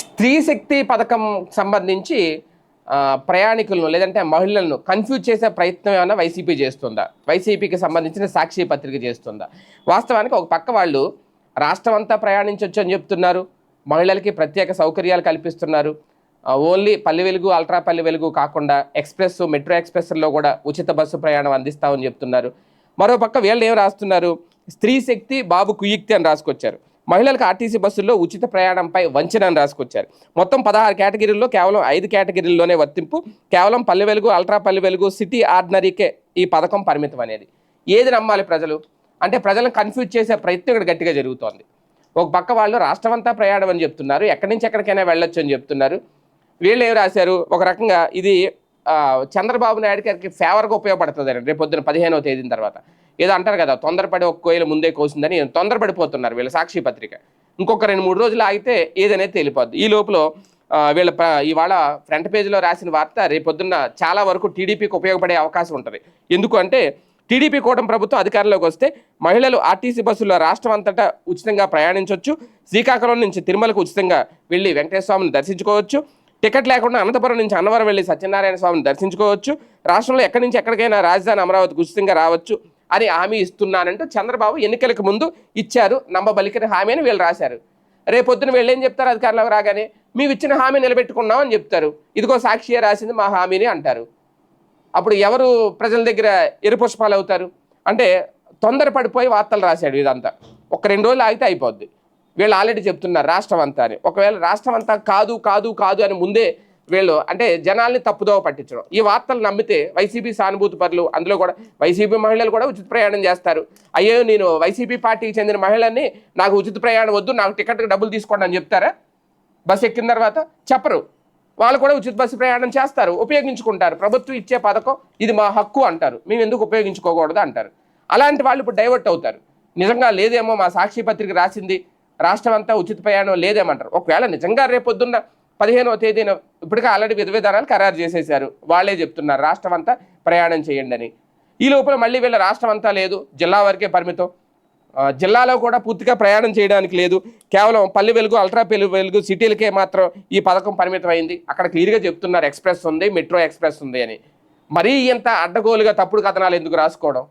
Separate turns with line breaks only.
స్త్రీ శక్తి పథకం సంబంధించి ప్రయాణికులను లేదంటే మహిళలను కన్ఫ్యూజ్ చేసే ప్రయత్నం ఏమైనా వైసీపీ చేస్తుందా? వైసీపీకి సంబంధించిన సాక్షి పత్రిక చేస్తుందా? వాస్తవానికి ఒక పక్క వాళ్ళు రాష్ట్రం అంతా ప్రయాణించవచ్చు అని చెప్తున్నారు మహిళలకి ప్రత్యేక సౌకర్యాలు కల్పిస్తున్నారు. ఓన్లీ పల్లె వెలుగు అల్ట్రా పల్లె వెలుగు కాకుండా ఎక్స్ప్రెస్ మెట్రో ఎక్స్ప్రెస్లో కూడా ఉచిత బస్సు ప్రయాణం అందిస్తామని చెప్తున్నారు. మరో పక్క వీళ్ళు ఏం రాస్తున్నారు? స్త్రీ శక్తి బాబు కుయుక్తి అని రాసుకొచ్చారు. మహిళలకు ఆర్టీసీ బస్సుల్లో ఉచిత ప్రయాణంపై వంచన అని రాసుకొచ్చారు. మొత్తం పదహారు కేటగిరీల్లో కేవలం ఐదు కేటగిరీల్లోనే వర్తింపు. కేవలం పల్లె వెలుగు అల్ట్రా పల్లె వెలుగు సిటీ ఆర్డినరీకే ఈ పథకం పరిమితం అనేది. ఏది నమ్మాలి ప్రజలు? అంటే ప్రజలను కన్ఫ్యూజ్ చేసే ప్రయత్నం ఇక్కడ గట్టిగా జరుగుతోంది. ఒక పక్క వాళ్ళు రాష్ట్రం అంతా ప్రయాణం అని చెప్తున్నారు. ఎక్కడి నుంచి ఎక్కడికైనా వెళ్ళొచ్చు అని చెప్తున్నారు. వీళ్ళు ఏం రాశారు? ఒక రకంగా ఇది చంద్రబాబు నాయుడు గారికి ఫేవర్గా ఉపయోగపడుతుంది రేపు పొద్దున పదిహేనవ తేదీన తర్వాత. ఏదో అంటారు కదా తొందరపడి ఒక కోయిల ముందే కోసిందని తొందరపడిపోతున్నారు వీళ్ళ సాక్షి పత్రిక. ఇంకొక రెండు మూడు రోజులు ఆగితే ఏదనేది తెలిపోద్ది. ఈ లోపల వీళ్ళ ఇవాళ ఫ్రంట్ పేజీలో రాసిన వార్త రేపొద్దున్న చాలా వరకు టీడీపీకి ఉపయోగపడే అవకాశం ఉంటుంది. ఎందుకు అంటే టీడీపీ కూటమి ప్రభుత్వం అధికారంలోకి వస్తే మహిళలు ఆర్టీసీ బస్సుల్లో రాష్ట్రం అంతటా ఉచితంగా ప్రయాణించవచ్చు శ్రీకాకుళం నుంచి తిరుమలకు ఉచితంగా వెళ్ళి వెంకటేశ్వర స్వామిని దర్శించుకోవచ్చు. టికెట్ లేకుండా అనంతపురం నుంచి అన్నవరం వెళ్ళి సత్యనారాయణ స్వామిని దర్శించుకోవచ్చు. రాష్ట్రంలో ఎక్కడి నుంచి ఎక్కడికైనా రాజధాని అమరావతికి ఉచితంగా రావచ్చు. అని హామీ ఇస్తున్నానంటూ చంద్రబాబు ఎన్నికలకు ముందు ఇచ్చారు నమ్మబలికిన హామీ అని వీళ్ళు రాశారు. రేపొద్దున వీళ్ళు ఏం చెప్తారు అధికారంలోకి రాగానే? మేము ఇచ్చిన హామీ నిలబెట్టుకున్నాం అని చెప్తారు. ఇదిగో సాక్షిగా రాసింది మా హామీని అంటారు. అప్పుడు ఎవరు ప్రజల దగ్గర ఎరుపుష్పాలు అవుతారు? అంటే తొందరపడిపోయి వార్తలు రాశాడు ఇదంతా. ఒక రెండు రోజులు ఆగితే అయిపోద్ది. వీళ్ళు ఆల్రెడీ చెప్తున్నారు రాష్ట్రం అంతా అని. ఒకవేళ రాష్ట్రం అంతా కాదు కాదు కాదు అని ముందే వీళ్ళు అంటే జనాల్ని తప్పుదోవ పట్టించడం. ఈ వార్తలు నమ్మితే వైసీపీ సానుభూతి పరులు అందులో కూడా వైసీపీ మహిళలు కూడా ఉచిత ప్రయాణం చేస్తారు. అయ్యో నేను వైసీపీ పార్టీకి చెందిన మహిళల్ని నాకు ఉచిత ప్రయాణం వద్దు నాకు టికెట్కి డబ్బులు తీసుకోండి అని చెప్తారా? బస్సు ఎక్కిన తర్వాత చెప్పరు. వాళ్ళు కూడా ఉచిత బస్సు ప్రయాణం చేస్తారు ఉపయోగించుకుంటారు. ప్రభుత్వం ఇచ్చే పథకం ఇది మా హక్కు అంటారు. మేము ఎందుకు ఉపయోగించుకోకూడదు అంటారు. అలాంటి వాళ్ళు ఇప్పుడు డైవర్ట్ అవుతారు. నిజంగా లేదేమో మా సాక్షి పత్రిక రాసింది రాష్ట్రం అంతా ఉచిత ప్రయాణం లేదేమంటారు. ఒకవేళ నిజంగా రేపొద్దున్న పదిహేనవ తేదీన ఇప్పటికే ఆల్రెడీ విధ విధానాలు ఖరారు చేసేశారు. వాళ్ళే చెప్తున్నారు రాష్ట్రం అంతా ప్రయాణం చేయండి అని ఈ లోపల మళ్ళీ వీళ్ళ రాష్ట్రం అంతా లేదు జిల్లా వరకే పరిమితం. జిల్లాలో కూడా పూర్తిగా ప్రయాణం చేయడానికి లేదు. కేవలం పల్లె వెలుగు అల్ట్రా పెళ్ళి వెలుగు సిటీలకే మాత్రం ఈ పథకం పరిమితమైంది. అక్కడ క్లియర్గా చెప్తున్నారు ఎక్స్ప్రెస్ ఉంది మెట్రో ఎక్స్ప్రెస్ ఉంది అని. మరీ ఇంత అడ్డగోలుగా తప్పుడు కథనాలు ఎందుకు రాసుకోవడం?